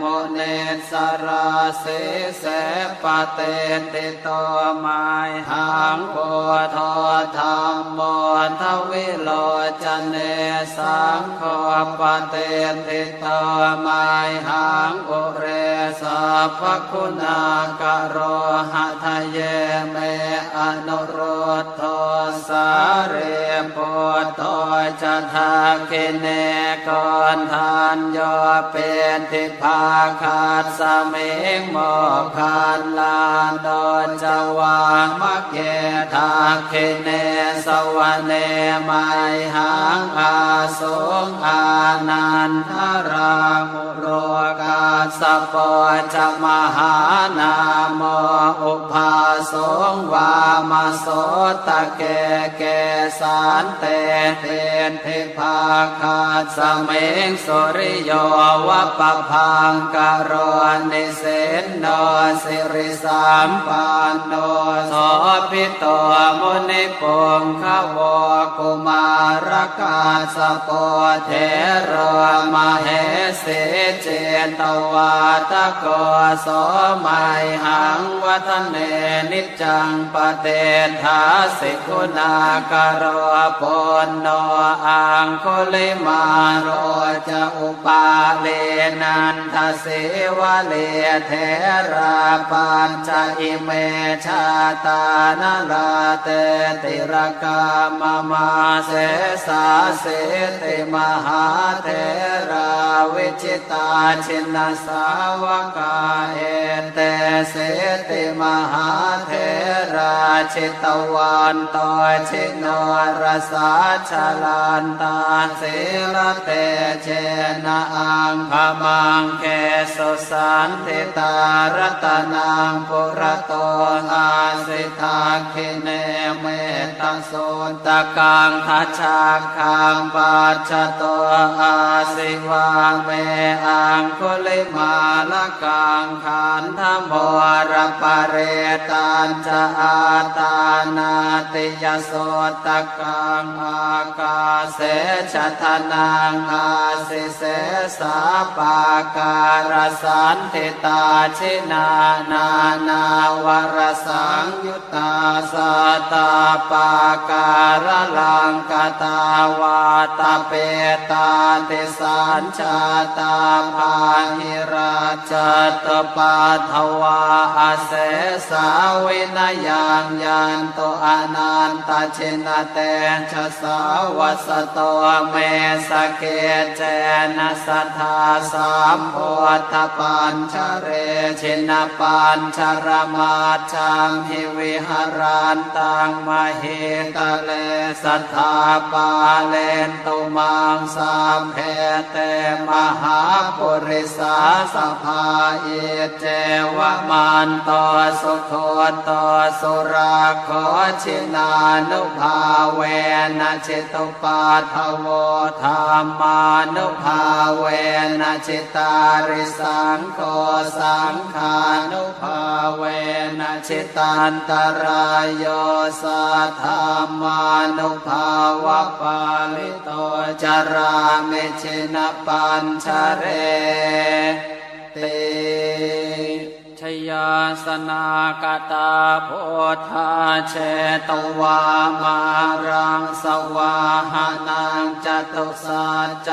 มเนสราเสเสปเตติโตมายหังโพธธรรมโมทวิโลจเนสังโฆปเตติโตมายหังอุเรสัพคุณากโรหะทะเยเมอนุโรธโทสาเรโพโตจทาคิเนกอนทานโยเป็นทิพาคาดสเมงโมคานลานดอนจวามะเกทาเคเนสวะเนไมหังอาสงอานันทรามุโรกา สปอจมหานามอุปาสงวามาโสตะเกเกสานเตเทนเทพาคาสเมงสุริโยวะปะพังกโรนิเสนโนสิริสามปานโนโสพิโตมุนิปงขวกุมารกาสปอเทรมาเหสิเจตววาตะโกโสมัยหังวัฒเนนิจังปเตทาสิกุณากโรปนโนอังคุลิมาโรจะอุปาเลนันทเสวะเลเทราปัญจอิเมชาตานลาเตติรกามมาเสสาเสติมหาเทราวิจิตาชินสสาวกาเอเตเสติมหาเทราชิตวันตชิโนรสาชลันตาสิลเตเชนะอังพมังเกสุสันติตารตนังปุระโตอาสิทาคิเนเมตโสตะกังทัชชาคังปัจจโตอาสิวาเมอังคุลิมมาลกังขันธโมรปะเรตันจะอาตานาติยโสตกังอากาเสชะทนังอาสิเสสาปาการสันติตาชินานานาวรสังยุตตาสตาปาการลังกตาวาตาเปตาติสัญชาตาภาหิรราชาตปาทวาอาเสสาวินยังยันโตอนันตชินเตชะสาวัสโตเมสเกเจนะสัทธาสามโพธปัญชเรชินปัญชรมาชังหิวิหารันตังมเหตเลสัทธาปาเลนตุมังสามเพเตมหาปุริสาสภาเอเจวมันตสุโคตสุราขอชินานุภาเวนะจิตุปาทโวธรรมานุภาเวนะจิตาริสังโฆสังขานุภา เวนะจิตันตรายโยสัทธามานุภาวะปาลิโตจรามิชินปัญชเรติชยาสนากตาโพธาเชตวามารังสวาหานังจตุสัจ